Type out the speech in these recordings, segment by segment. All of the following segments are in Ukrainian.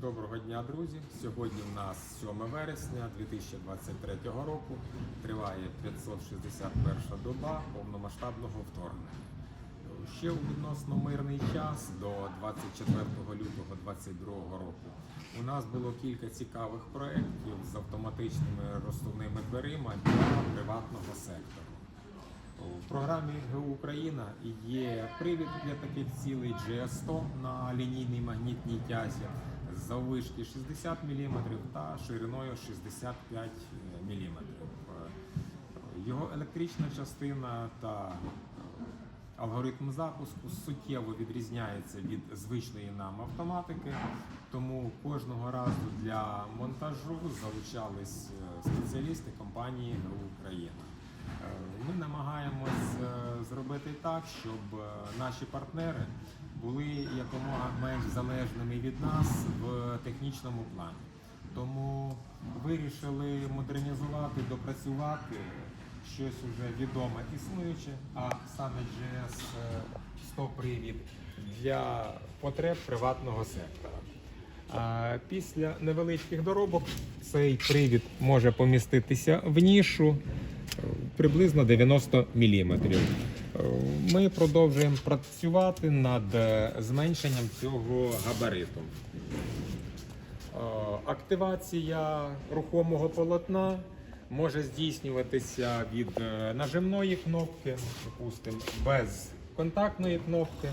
Доброго дня, друзі! Сьогодні у нас 7 вересня 2023 року. Триває 561 доба повномасштабного вторгнення. Ще у відносно мирний час до 24 лютого 2022 року. У нас було кілька цікавих проєктів з автоматичними розсувними дверима для приватного сектору. У програмі ГУ Україна є привід для таких цілей GS100 на лінійній магнітній тязі заввишки 60 мм та шириною 65 мм. Його електрична частина та алгоритм запуску суттєво відрізняється від звичної нам автоматики, тому кожного разу для монтажу залучались е, спеціалісти компанії Україна. Е, Ми намагаємось е, зробити так, щоб е, наші партнери були якомога менш залежними від нас в технічному плані. Тому вирішили модернізувати, допрацювати щось уже відоме існуюче, а саме GS 100 привід для потреб приватного сектора. Після невеличких доробок цей привід може поміститися в нішу е, приблизно 90 мм. Ми продовжуємо працювати над е, зменшенням цього габариту. Е, Активація рухомого полотна може здійснюватися від е, нажимної кнопки, допустимо, без контактної кнопки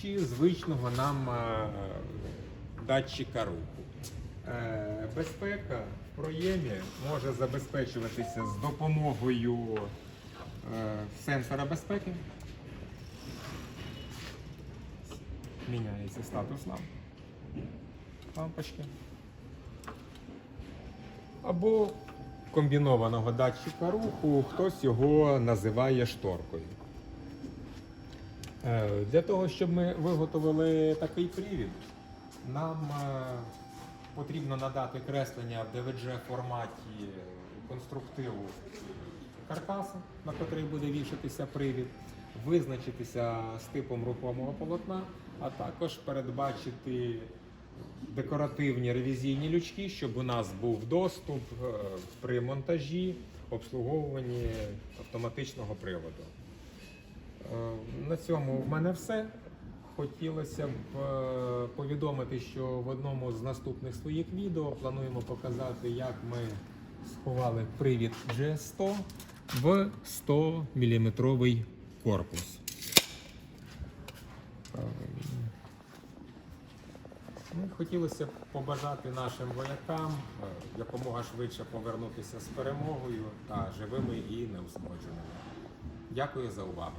чи звичного нам датчика руху. Безпека в проємі може забезпечуватися з допомогою сенсора безпеки. Міняється статус ламп. лампочки. Або комбінованого датчика руху, хтось його називає шторкою. Е, Для того, щоб ми виготовили такий привід, нам е, потрібно надати креслення в DVG форматі конструктиву каркаса, на котрий буде вішатися привід, визначитися з типом рухомого полотна, а також передбачити декоративні ревізійні лючки, щоб у нас був доступ е, при монтажі, обслуговуванні автоматичного приводу. Е, На цьому в мене все. Хотілося б е, повідомити, що в одному з наступних своїх відео плануємо показати, як ми сховали привід G100 в 100 мм корпус. Ну, хотілося б побажати нашим воякам е, якомога швидше повернутися з перемогою та живими і неушкодженими. Дякую за увагу.